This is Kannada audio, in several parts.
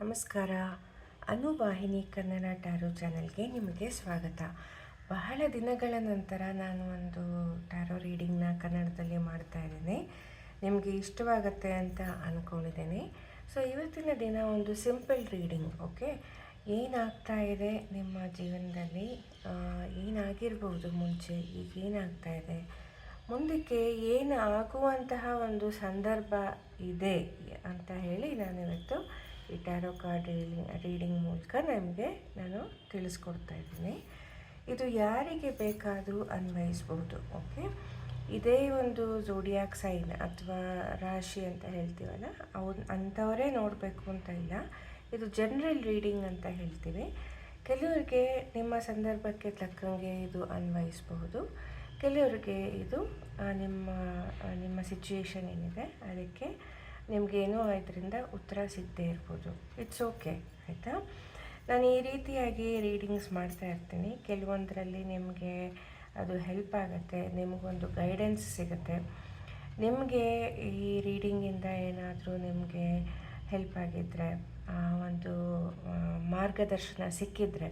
ನಮಸ್ಕಾರ. ಅನುವಾಹಿನಿ ಕನ್ನಡ ಟ್ಯಾರೋ ಚಾನಲ್ಗೆ ನಿಮಗೆ ಸ್ವಾಗತ. ಬಹಳ ದಿನಗಳ ನಂತರ ನಾನು ಒಂದು ಟ್ಯಾರೋ ರೀಡಿಂಗ್ನ ಕನ್ನಡದಲ್ಲಿ ಮಾಡ್ತಾ ಇದ್ದೇನೆ. ನಿಮಗೆ ಇಷ್ಟವಾಗತ್ತೆ ಅಂತ ಅಂದ್ಕೊಂಡಿದ್ದೇನೆ ಸೊ, ಇವತ್ತಿನ ದಿನ ಒಂದು ಸಿಂಪಲ್ ರೀಡಿಂಗ್, ಓಕೆ? ಏನಾಗ್ತಾ ಇದೆ ನಿಮ್ಮ ಜೀವನದಲ್ಲಿ? ಏನಾಗಿರ್ಬೋದು ಮುಂಚೆ? ಈಗ ಏನಾಗ್ತಾ ಇದೆ? ಮುಂದಕ್ಕೆ ಏನು ಆಗುವಂತಹ ಒಂದು ಸಂದರ್ಭ ಇದೆ ಅಂತ ಹೇಳಿ ನಾನಿವತ್ತು ಈ ಟ್ಯಾರೋ ಕಾರ್ಡ್ ರೀಡಿಂಗ್ ಮೂಲಕ ನಿಮಗೆ ನಾನು ತಿಳಿಸ್ಕೊಡ್ತಾ ಇದ್ದೀನಿ. ಇದು ಯಾರಿಗೆ ಬೇಕಾದರೂ ಅನ್ವಯಿಸ್ಬೋದು ಓಕೆ ಇದೇ ಒಂದು ಜೋಡಿಯಾಕ್ ಸೈನ್ ಅಥವಾ ರಾಶಿ ಅಂತ ಹೇಳ್ತೀವಲ್ಲ ಅವ್ರು ಅಂಥವರೇ ನೋಡಬೇಕು ಅಂತ ಇಲ್ಲ. ಇದು ಜನರಲ್ ರೀಡಿಂಗ್ ಅಂತ ಹೇಳ್ತೀವಿ. ಕೆಲವರಿಗೆ ನಿಮ್ಮ ಸಂದರ್ಭಕ್ಕೆ ತಕ್ಕಂಗೆ ಇದು ಅನ್ವಯಿಸಬಹುದು ಕೆಲವರಿಗೆ ಇದು ನಿಮ್ಮ ನಿಮ್ಮ ಸಿಚುಯೇಷನ್ ಏನಿದೆ, ಅದಕ್ಕೆ ನಿಮಗೇನೋ ಇದರಿಂದ ಉತ್ತರ ಸಿಗದೇ ಇರ್ಬೋದು. ಇಟ್ಸ್ ಓಕೆ ಆಯಿತಾ? ನಾನು ಈ ರೀತಿಯಾಗಿ ರೀಡಿಂಗ್ಸ್ ಮಾಡ್ತಾ ಇರ್ತೀನಿ. ಕೆಲವೊಂದರಲ್ಲಿ ನಿಮಗೆ ಅದು ಹೆಲ್ಪ್ ಆಗುತ್ತೆ, ನಿಮಗೊಂದು ಗೈಡೆನ್ಸ್ ಸಿಗುತ್ತೆ. ನಿಮಗೆ ಈ ರೀಡಿಂಗಿಂದ ಏನಾದರೂ ನಿಮಗೆ ಹೆಲ್ಪ್ ಆಗಿದ್ದರೆ ಒಂದು ಮಾರ್ಗದರ್ಶನ ಸಿಕ್ಕಿದರೆ,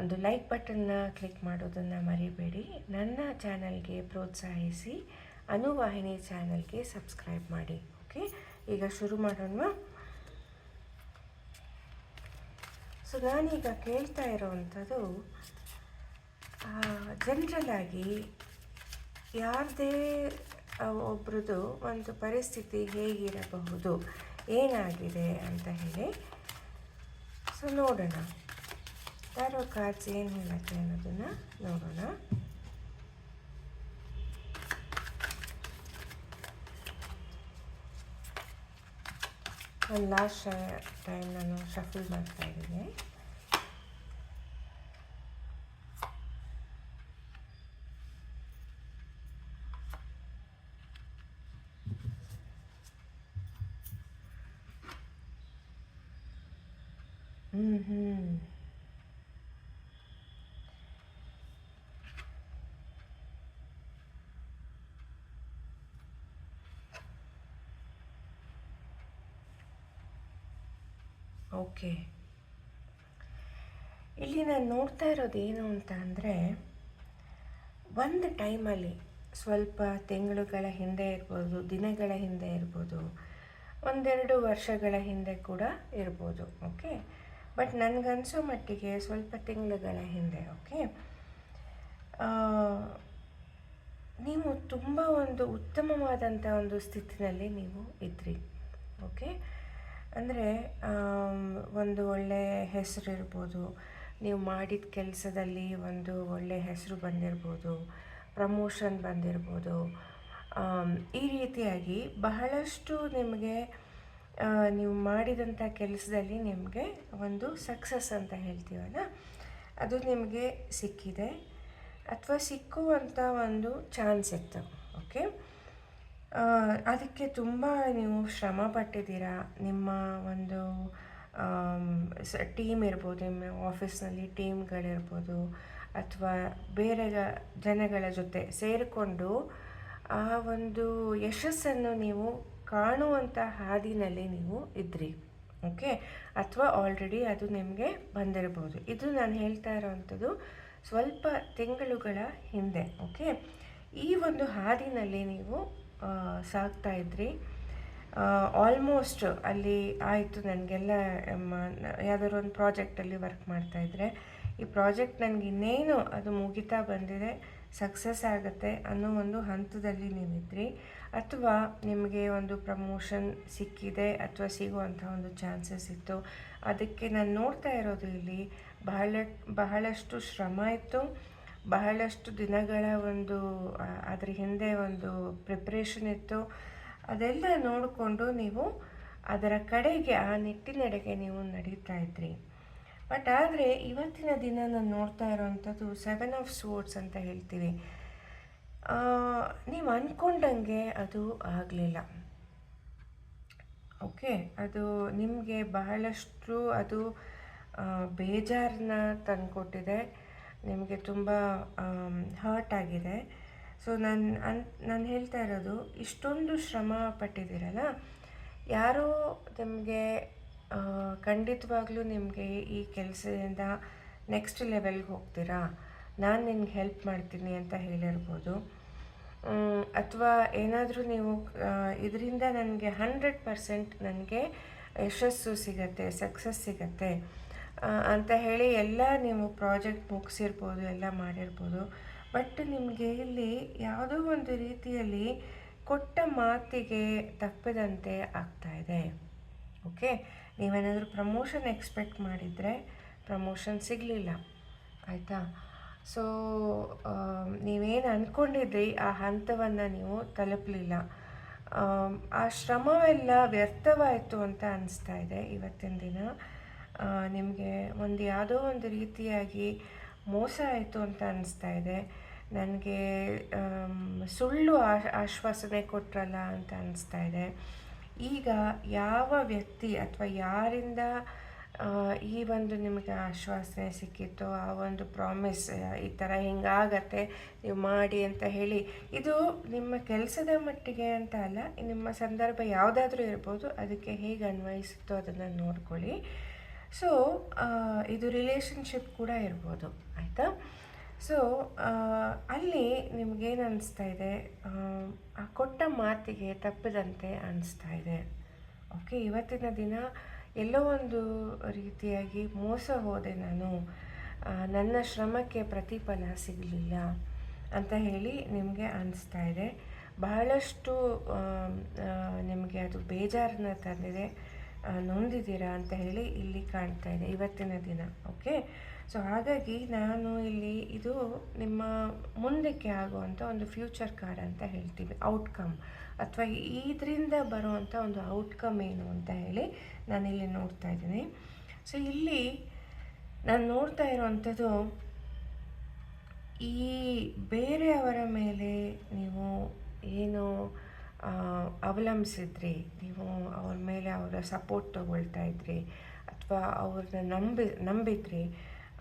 ಒಂದು ಲೈಕ್ ಬಟನ್ನ ಕ್ಲಿಕ್ ಮಾಡೋದನ್ನು ಮರಿಬೇಡಿ. ನನ್ನ ಚಾನಲ್ಗೆ ಪ್ರೋತ್ಸಾಹಿಸಿ, ಅನುವಾಹಿನಿ ಚಾನಲ್ಗೆ ಸಬ್ಸ್ಕ್ರೈಬ್ ಮಾಡಿ. ಈಗ ಶುರು ಮಾಡೋಣ. ಸೊ ನಾನೀಗ ಕೇಳ್ತಾ ಇರೋವಂಥದ್ದು ಜನರಲ್ ಆಗಿ ಯಾರದೇ ಒಬ್ರದ್ದು ಒಂದು ಪರಿಸ್ಥಿತಿ ಹೇಗಿರಬಹುದು, ಏನಾಗಿದೆ ಅಂತ ಹೇಳಿ. ಸೊ ನೋಡೋಣ. ಯಾರೋ ಕಾರ್ಡ್ಸ್ ಏನು ಹೇಳುತ್ತೆ ಅನ್ನೋದನ್ನು ನೋಡೋಣ. ಒಂದು ಲಾಸ್ಟ್ ಟೈಮ್ ನಾನು ಶಫಲ್ ಮಾಡ್ತಾ ಓಕೆ. ಇಲ್ಲಿ ನಾನು ನೋಡ್ತಾ ಇರೋದು ಏನು ಅಂತ ಅಂದರೆ, ಒಂದು ಟೈಮಲ್ಲಿ ಸ್ವಲ್ಪ ತಿಂಗಳುಗಳ ಹಿಂದೆ ಇರ್ಬೋದು, ದಿನಗಳ ಹಿಂದೆ ಇರ್ಬೋದು, ಒಂದೆರಡು ವರ್ಷಗಳ ಹಿಂದೆ ಕೂಡ ಇರ್ಬೋದು, ಓಕೆ? ಬಟ್ ನನಗನ್ಸೋ ಮಟ್ಟಿಗೆ ಸ್ವಲ್ಪ ತಿಂಗಳುಗಳ ಹಿಂದೆ, ಓಕೆ? ನೀವು ತುಂಬ ಒಂದು ಉತ್ತಮವಾದಂಥ ಒಂದು ಸ್ಥಿತಿನಲ್ಲಿ ನೀವು ಇದ್ರಿ, ಓಕೆ? ಅಂದರೆ ಒಂದು ಒಳ್ಳೆಯ ಹೆಸರು ಇರ್ಬೋದು ನೀವು ಮಾಡಿದ ಕೆಲಸದಲ್ಲಿ ಒಂದು ಒಳ್ಳೆಯ ಹೆಸರು ಬಂದಿರ್ಬೋದು, ಪ್ರಮೋಷನ್ ಬಂದಿರ್ಬೋದು. ಈ ರೀತಿಯಾಗಿ ಬಹಳಷ್ಟು ನಿಮಗೆ ನೀವು ಮಾಡಿದಂಥ ಕೆಲಸದಲ್ಲಿ ನಿಮಗೆ ಒಂದು ಸಕ್ಸಸ್ ಅಂತ ಹೇಳ್ತೀವಲ್ಲ, ಅದು ನಿಮಗೆ ಸಿಕ್ಕಿದೆ. ಅಥವಾ ಸಿಕ್ಕುವಂಥ ಒಂದು ಚಾನ್ಸ್ ಇತ್ತು, ಓಕೆ? ಅದಕ್ಕೆ ತುಂಬ ನೀವು ಶ್ರಮ ಪಟ್ಟಿದ್ದೀರಾ? ನಿಮ್ಮ ಒಂದು ಟೀಮ್ ಇರ್ಬೋದು, ನಿಮ್ಮ ಆಫೀಸ್ನಲ್ಲಿ ಟೀಮ್ಗಳಿರ್ಬೋದು ಅಥವಾ ಬೇರೆ ಜನಗಳ ಜೊತೆ ಸೇರಿಕೊಂಡು ಆ ಒಂದು ಯಶಸ್ಸನ್ನು ನೀವು ಕಾಣುವಂಥ ಹಾದಿನಲ್ಲಿ ನೀವು ಇದ್ರಿ, ಓಕೆ? ಅಥವಾ ಆಲ್ರೆಡಿ ಅದು ನಿಮಗೆ ಬಂದಿರ್ಬೋದು. ಇದು ನಾನು ಹೇಳ್ತಾ ಇರೋವಂಥದ್ದು ಸ್ವಲ್ಪ ತಿಂಗಳುಗಳ ಹಿಂದೆ, ಓಕೆ? ಈ ಒಂದು ಹಾದಿನಲ್ಲಿ ನೀವು ಇದ್ರಿ. ಆಲ್ಮೋಸ್ಟ್ ಅಲ್ಲಿ ಆಯಿತು ನನಗೆಲ್ಲ ಯಾವ್ದಾದ್ರು ಒಂದು ಪ್ರಾಜೆಕ್ಟಲ್ಲಿ ವರ್ಕ್ ಮಾಡ್ತಾಯಿದ್ರೆ ಈ ಪ್ರಾಜೆಕ್ಟ್ ನನಗೆ ಇನ್ನೇನು ಅದು ಮುಗಿತಾ ಬಂದಿದೆ ಸಕ್ಸಸ್ ಆಗುತ್ತೆ ಅನ್ನೋ ಒಂದು ಹಂತದಲ್ಲಿ ನೀವಿದ್ರಿ. ಅಥವಾ ನಿಮಗೆ ಒಂದು ಪ್ರಮೋಷನ್ ಸಿಕ್ಕಿದೆ, ಅಥವಾ ಸಿಗುವಂಥ ಒಂದು ಚಾನ್ಸಸ್ ಇತ್ತು. ಅದಕ್ಕೆ ನಾನು ನೋಡ್ತಾ ಇರೋದು ಇಲ್ಲಿ, ಬಹಳ, ಬಹಳಷ್ಟು ಶ್ರಮ ಇತ್ತು. ಬಹಳಷ್ಟು ದಿನಗಳ ಒಂದು ಅದರ ಹಿಂದೆ ಒಂದು ಪ್ರಿಪ್ರೇಷನ್ ಇತ್ತು. ಅದೆಲ್ಲ ನೋಡಿಕೊಂಡು ನೀವು ಅದರ ಕಡೆಗೆ, ಆ ನಿಟ್ಟಿನೆಡೆಗೆ ನೀವು ನಡೀತಾ ಇದ್ರಿ. ಬಟ್ ಆದರೆ ಇವತ್ತಿನ ದಿನ ನಾನು ನೋಡ್ತಾ ಇರೋವಂಥದ್ದು ಸೆವೆನ್ ಆಫ್ ಸ್ವೋರ್ಡ್ಸ್ ಅಂತ ಹೇಳ್ತೀವಿ. ನೀವು ಅಂದ್ಕೊಂಡಂಗೆ ಅದು ಆಗಲಿಲ್ಲ. ಓಕೆ? ಅದು ನಿಮಗೆ ಬಹಳಷ್ಟು ಅದು ಬೇಜಾರನ್ನ ತಂದುಕೊಟ್ಟಿದೆ. ನಿಮಗೆ ತುಂಬ ಹರ್ಟ್ ಆಗಿದೆ. ಸೊ ನಾನು ಅನ್ ನಾನು ಹೇಳ್ತಾ ಇರೋದು, ಇಷ್ಟೊಂದು ಶ್ರಮ ಪಟ್ಟಿದ್ದೀರಲ್ಲ? ಯಾರೋ ನಿಮಗೆ ಖಂಡಿತವಾಗ್ಲೂ ನಿಮಗೆ ಈ ಕೆಲಸದಿಂದ ನೆಕ್ಸ್ಟ್ ಲೆವೆಲ್ಗೆ ಹೋಗ್ತೀರಾ? ನಾನು ನಿಮ್ಗೆ ಹೆಲ್ಪ್ ಮಾಡ್ತೀನಿ ಅಂತ ಹೇಳಿರ್ಬೋದು. ಅಥವಾ ಏನಾದರೂ ನೀವು ಇದರಿಂದ ನನಗೆ ಹಂಡ್ರೆಡ್ ಪರ್ಸೆಂಟ್ ನನಗೆ ಯಶಸ್ಸು ಸಿಗತ್ತೆ ಸಕ್ಸಸ್ ಸಿಗತ್ತೆ. ಅಂತ ಹೇಳಿ ಎಲ್ಲ ನೀವು ಪ್ರಾಜೆಕ್ಟ್ ಮುಗಿಸಿರ್ಬೋದು ಎಲ್ಲ ಮಾಡಿರ್ಬೋದು. ಬಟ್ ನಿಮಗೆ ಇಲ್ಲಿ ಯಾವುದೋ ಒಂದು ರೀತಿಯಲ್ಲಿ ಕೊಟ್ಟ ಮಾತಿಗೆ ತಪ್ಪದಂತೆ ಇದೆ. ಓಕೆ? ನೀವೇನಾದರೂ ಪ್ರಮೋಷನ್ ಎಕ್ಸ್ಪೆಕ್ಟ್ ಮಾಡಿದರೆ ಪ್ರಮೋಷನ್ ಸಿಗಲಿಲ್ಲ. ಆಯಿತಾ? ಸೊ ನೀವೇನು ಅಂದ್ಕೊಂಡಿದ್ರಿ ಆ ಹಂತವನ್ನು ನೀವು ತಲುಪಲಿಲ್ಲ. ಆ ಶ್ರಮವೆಲ್ಲ ವ್ಯರ್ಥವಾಯಿತು ಅಂತ ಅನಿಸ್ತಾ ಇದೆ ಇವತ್ತಿನ ದಿನ. ನಿಮಗೆ ಒಂದು ಯಾವುದೋ ಒಂದು ರೀತಿಯಾಗಿ ಮೋಸ ಆಯಿತು ಅಂತ ಅನ್ನಿಸ್ತಾ ಇದೆ. ನನಗೆ ಸುಳ್ಳು ಆಶ್ವಾಸನೆ ಕೊಟ್ರಲ್ಲ ಅಂತ ಅನ್ನಿಸ್ತಾ ಇದೆ. ಈಗ ಯಾವ ವ್ಯಕ್ತಿ ಅಥವಾ ಯಾರಿಂದ ಈ ಒಂದು ನಿಮಗೆ ಆಶ್ವಾಸನೆ ಸಿಕ್ಕಿತ್ತು, ಆ ಒಂದು ಪ್ರಾಮಿಸ್ ಈ ಥರ ಹಿಂಗಾಗತ್ತೆ, ನೀವು ಮಾಡಿ ಅಂತ ಹೇಳಿ, ಇದು ನಿಮ್ಮ ಕೆಲಸದ ಮಟ್ಟಿಗೆ ಅಂತ ಅಲ್ಲ, ನಿಮ್ಮ ಸಂದರ್ಭ ಯಾವುದಾದ್ರೂ ಇರ್ಬೋದು, ಅದಕ್ಕೆ ಹೇಗೆ ಅನ್ವಯಿಸುತ್ತೋ ಅದನ್ನು ನೋಡ್ಕೊಳ್ಳಿ. ಸೊ ಇದು ರಿಲೇಷನ್ಶಿಪ್ ಕೂಡ ಇರ್ಬೋದು ಆಯಿತಾ? ಸೊ ಅಲ್ಲಿ ನಿಮಗೇನು ಅನಿಸ್ತಾ ಇದೆ? ಆ, ಕೊಟ್ಟ ಮಾತಿಗೆ ತಪ್ಪದಂತೆ ಅನಿಸ್ತಾ ಇದೆ. ಓಕೆ ಇವತ್ತಿನ ದಿನ ಎಲ್ಲೋ ಒಂದು ರೀತಿಯಾಗಿ ಮೋಸ ಹೋದೆ ನಾನು. ನನ್ನ ಶ್ರಮಕ್ಕೆ ಪ್ರತಿಫಲ ಸಿಗಲಿಲ್ಲ ಅಂತ ಹೇಳಿ ನಿಮಗೆ ಅನಿಸ್ತಾ ಇದೆ. ಬಹಳಷ್ಟು ನಿಮಗೆ ಅದು ಬೇಜಾರನ್ನ ತಂದಿದೆ. ನೊಂದಿದ್ದೀರಾ ಅಂತ ಹೇಳಿ ಇಲ್ಲಿ ಕಾಣ್ತಾ ಇದೆ, ಇವತ್ತಿನ ದಿನ, ಓಕೆ? ಸೊ ಹಾಗಾಗಿ ನಾನು ಇಲ್ಲಿ ಇದು ನಿಮ್ಮ ಮುಂದಕ್ಕೆ ಆಗುವಂಥ ಒಂದು ಫ್ಯೂಚರ್ ಕಾರ್ಡ್ ಅಂತ ಹೇಳ್ತೀವಿ ಔಟ್ಕಮ್ ಅಥವಾ ಇದರಿಂದ ಬರುವಂಥ ಒಂದು ಔಟ್ಕಮ್ ಏನು ಅಂತ ಹೇಳಿ ನಾನು ಇಲ್ಲಿ ನೋಡ್ತಾ ಇದ್ದೀನಿ. ಸೊ ಇಲ್ಲಿ ನಾನು ನೋಡ್ತಾ ಇರುವಂಥದ್ದು ಈ ಬೇರೆಯವರ ಮೇಲೆ ನೀವು ಏನು ಅವಲಂಬಿಸಿದ್ರಿ. ನೀವು ಅವ್ರ ಮೇಲೆ ಅವರ ಸಪೋರ್ಟ್ ತಗೊಳ್ತಾ ಇದ್ರಿ ಅಥವಾ ಅವ್ರನ್ನ ನಂಬಿ, ನಂಬಿದ್ರಿ.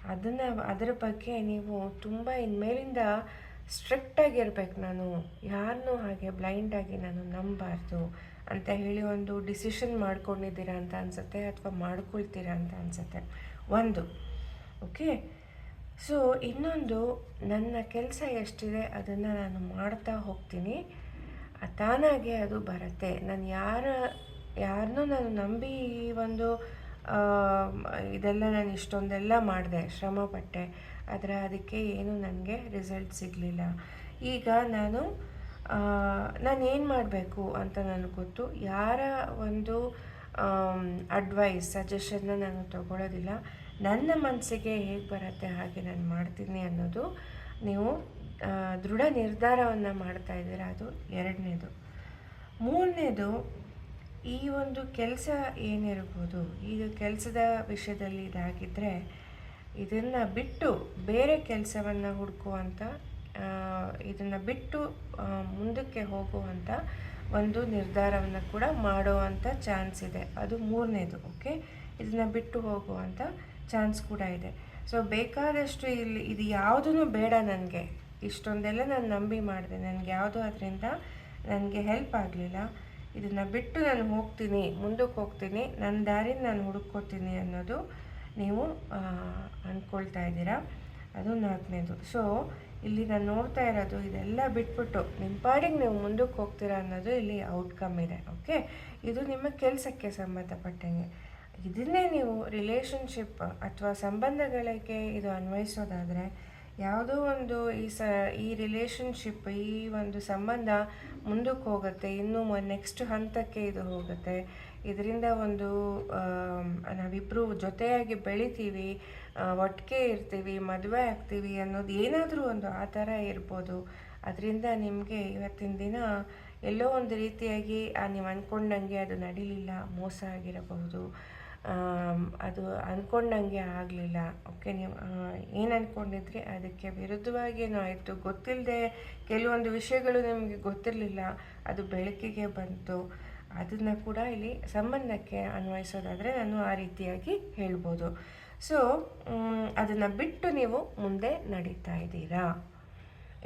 ಅದನ್ನು, ಅದರ ಬಗ್ಗೆ ನೀವು ತುಂಬ ಇನ್ಮೇಲಿಂದ ಸ್ಟ್ರಿಕ್ಟಾಗಿರ್ಬೇಕು ನಾನು. ಯಾರನ್ನೂ ಹಾಗೆ ಬ್ಲೈಂಡಾಗಿ ನಾನು ನಂಬಾರ್ದು ಅಂತ ಹೇಳಿ ಒಂದು ಡಿಸಿಷನ್ ಮಾಡ್ಕೊಂಡಿದ್ದೀರಾ ಅಂತ ಅನಿಸುತ್ತೆ ಅಥವಾ ಮಾಡ್ಕೊಳ್ತೀರಾ ಅಂತ ಅನಿಸುತ್ತೆ. ಒಂದು ಓಕೆ ಸೊ ಇನ್ನೊಂದು, ನನ್ನ ಕೆಲಸ ಎಷ್ಟಿದೆ ಅದನ್ನು ನಾನು ಮಾಡ್ತಾ ಹೋಗ್ತೀನಿ. ತಾನಾಗೆ ಅದು ಬರುತ್ತೆ. ನಾನು ಯಾರ ಯಾರನ್ನೂ ನಾನು ನಂಬಿ ಈ ಒಂದು ಇದೆಲ್ಲ ನಾನು ಇಷ್ಟೊಂದೆಲ್ಲ ಮಾಡಿದೆ ಶ್ರಮಪಟ್ಟೆ ಆದರೆ ಅದಕ್ಕೆ ಏನು ನನಗೆ ರಿಸಲ್ಟ್ ಸಿಗಲಿಲ್ಲ. ಈಗ ನಾನು ನಾನು ಏನು ಮಾಡಬೇಕು ಅಂತ ನನಗೆ ಗೊತ್ತು. ಯಾರ ಒಂದು ಅಡ್ವೈಸ್ ಸಜೆಷನ್ನ ನಾನು ತಗೊಳ್ಳೋದಿಲ್ಲ ನನ್ನ ಮನಸ್ಸಿಗೆ ಹೇಗೆ ಬರುತ್ತೆ ಹಾಗೆ ನಾನು ಮಾಡ್ತೀನಿ ಅನ್ನೋದು ನೀವು ದೃಢ ನಿರ್ಧಾರವನ್ನು ಮಾಡ್ತಾ ಇದ್ದೀರಾ ಅದು? ಎರಡನೇದು. ಮೂರನೇದು, ಈ ಒಂದು ಕೆಲಸ ಏನಿರ್ಬೋದು, ಇದು ಕೆಲಸದ ವಿಷಯದಲ್ಲಿ ಇದಾಗಿದ್ದರೆ ಇದನ್ನು ಬಿಟ್ಟು ಬೇರೆ ಕೆಲಸವನ್ನು ಹುಡುಕುವಂಥ ಇದನ್ನು ಬಿಟ್ಟು ಮುಂದಕ್ಕೆ ಹೋಗುವಂಥ ಒಂದು ನಿರ್ಧಾರವನ್ನು ಕೂಡ ಮಾಡುವಂಥ ಚಾನ್ಸ್ ಇದೆ. ಅದು ಮೂರನೇದು, ಓಕೆ? ಇದನ್ನು ಬಿಟ್ಟು ಹೋಗುವಂಥ ಚಾನ್ಸ್ ಕೂಡ ಇದೆ. ಸೊ, ಬೇಕಾದಷ್ಟು ಇಲ್ಲಿ, ಇದು ಯಾವುದೂ ಬೇಡ ನನಗೆ. ಇಷ್ಟೊಂದೆಲ್ಲ ನಾನು ನಂಬಿ ಮಾಡಿದೆ. ನನಗೆ ಯಾವುದೂ ಅದರಿಂದ ನನಗೆ ಹೆಲ್ಪ್ ಆಗಲಿಲ್ಲ. ಇದನ್ನು ಬಿಟ್ಟು ನಾನು ಹೋಗ್ತೀನಿ, ಮುಂದಕ್ಕೆ ಹೋಗ್ತೀನಿ ನನ್ನ ದಾರಿನ ನಾನು ಹುಡುಕೋತೀನಿ ಅನ್ನೋದು ನೀವು ಅಂದ್ಕೊಳ್ತಾ ಇದ್ದೀರಾ? ಅದು ನಾಲ್ಕನೇದು. ಸೊ ಇಲ್ಲಿ ನಾನು ನೋಡ್ತಾ ಇರೋದು ಇದೆಲ್ಲ ಬಿಟ್ಬಿಟ್ಟು ನಿಮ್ಮ ಪಾಡಿಗೆ ನೀವು ಮುಂದಕ್ಕೆ ಹೋಗ್ತೀರಾ ಅನ್ನೋದು ಇಲ್ಲಿ ಔಟ್ಕಮ್ ಇದೆ ಓಕೆ ಇದು ನಿಮ್ಮ ಕೆಲಸಕ್ಕೆ ಸಂಬಂಧಪಟ್ಟಂಗೆ. ಇದನ್ನೇ ನೀವು ರಿಲೇಷನ್ಶಿಪ್ ಅಥವಾ ಸಂಬಂಧಗಳಿಗೆ ಇದು ಅನ್ವಯಿಸೋದಾದರೆ ಯಾವುದೋ ಒಂದು ಈ ಸ, ಈ ರಿಲೇಷನ್ಶಿಪ್ ಈ ಒಂದು ಸಂಬಂಧ ಮುಂದಕ್ಕೆ ಹೋಗುತ್ತೆ. ಇನ್ನೂ ನೆಕ್ಸ್ಟ್ ಹಂತಕ್ಕೆ ಇದು ಹೋಗುತ್ತೆ. ಇದರಿಂದ ಒಂದು ನಾವಿಬ್ಬರು ಜೊತೆಯಾಗಿ ಬೆಳಿತೀವಿ ಒಟ್ಟಿಗೆ ಇರ್ತೀವಿ, ಮದುವೆ ಆಗ್ತೀವಿ ಅನ್ನೋದು ಏನಾದರೂ ಒಂದು ಆ ಥರ ಇರ್ಬೋದು. ಅದರಿಂದ ನಿಮಗೆ ಇವತ್ತಿನ ದಿನ ಎಲ್ಲೋ ಒಂದು ರೀತಿಯಾಗಿ ನೀವು ಅಂದ್ಕೊಂಡಂಗೆ ಅದು ನಡೀಲಿಲ್ಲ, ಮೋಸ ಆಗಿರಬಹುದು. ಅದು ಅಂದ್ಕೊಂಡಂಗೆ ಆಗಲಿಲ್ಲ. ಓಕೆ, ನೀವು ಏನು ಅಂದ್ಕೊಂಡಿದ್ರಿ ಅದಕ್ಕೆ ವಿರುದ್ಧವಾಗೇನೋ ಆಯಿತು. ಗೊತ್ತಿಲ್ಲದೆ ಕೆಲವೊಂದು ವಿಷಯಗಳು ನಿಮಗೆ ಗೊತ್ತಿರಲಿಲ್ಲ. ಅದು ಬೆಳಕಿಗೆ ಬಂತು. ಅದನ್ನು ಕೂಡ ಇಲ್ಲಿ ಸಂಬಂಧಕ್ಕೆ ಅನ್ವಯಿಸೋದಾದರೆ ನಾನು ಆ ರೀತಿಯಾಗಿ ಹೇಳ್ಬೋದು. ಸೊ ಅದನ್ನು ಬಿಟ್ಟು ನೀವು ಮುಂದೆ ನಡೀತಾ ಇದ್ದೀರಾ?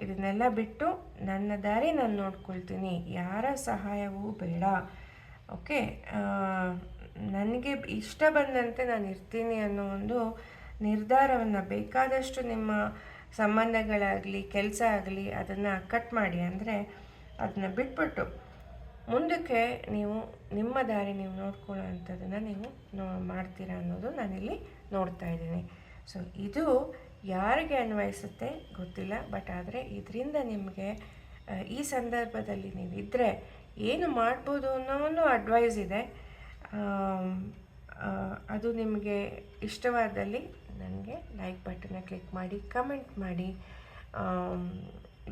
ಇದನ್ನೆಲ್ಲ ಬಿಟ್ಟು ನನ್ನ ದಾರಿ ನಾನು ನೋಡ್ಕೊಳ್ತೀನಿ. ಯಾರ ಸಹಾಯವೂ ಬೇಡ. ಓಕೆ ನನಗೆ ಇಷ್ಟ ಬಂದಂತೆ ನಾನು ಇರ್ತೀನಿ ಅನ್ನೋ ಒಂದು ನಿರ್ಧಾರವನ್ನು ಬೇಕಾದಷ್ಟು ನಿಮ್ಮ ಸಂಬಂಧಗಳಾಗಲಿ, ಕೆಲಸ ಆಗಲಿ ಅದನ್ನು ಕಟ್ ಮಾಡಿ ಅಂದರೆ ಅದನ್ನ ಬಿಟ್ಬಿಟ್ಟು ಮುಂದಕ್ಕೆ ನೀವು ನಿಮ್ಮ ದಾರಿ ನೀವು ನೋಡ್ಕೊಳ್ಳೋ ಅಂಥದ್ದನ್ನು ನೀವು ನೋ ಮಾಡ್ತೀರಾ ಅನ್ನೋದು ನಾನಿಲ್ಲಿ ನೋಡ್ತಾ ಇದ್ದೀನಿ. ಸೊ ಇದು ಯಾರಿಗೆ ಅನ್ವಯಿಸುತ್ತೆ ಗೊತ್ತಿಲ್ಲ ಬಟ್ ಆದರೆ ಇದರಿಂದ ನಿಮಗೆ ಈ ಸಂದರ್ಭದಲ್ಲಿ ನೀವಿದ್ದರೆ ಏನು ಮಾಡ್ಬೋದು ಅನ್ನೋ ಒಂದು ಅಡ್ವೈಸ್ ಇದೆ. ಅದು ನಿಮಗೆ ಇಷ್ಟವಾದಲ್ಲಿ ನನಗೆ ಲೈಕ್ ಬಟನ್ನ ಕ್ಲಿಕ್ ಮಾಡಿ ಕಮೆಂಟ್ ಮಾಡಿ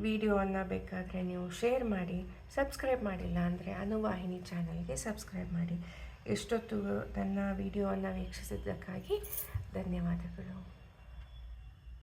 ವಿಡಿಯೋವನ್ನು ಬೇಕಾದರೆ ನೀವು ಶೇರ್ ಮಾಡಿ ಸಬ್ಸ್ಕ್ರೈಬ್ ಮಾಡಿಲ್ಲ ಅಂದರೆ ಅನುವಾಹಿನಿ ಚಾನಲ್ಗೆ ಸಬ್ಸ್ಕ್ರೈಬ್ ಮಾಡಿ. ಎಷ್ಟೊತ್ತು ನನ್ನ ವಿಡಿಯೋವನ್ನು ವೀಕ್ಷಿಸಿದ್ದಕ್ಕಾಗಿ ಧನ್ಯವಾದಗಳು.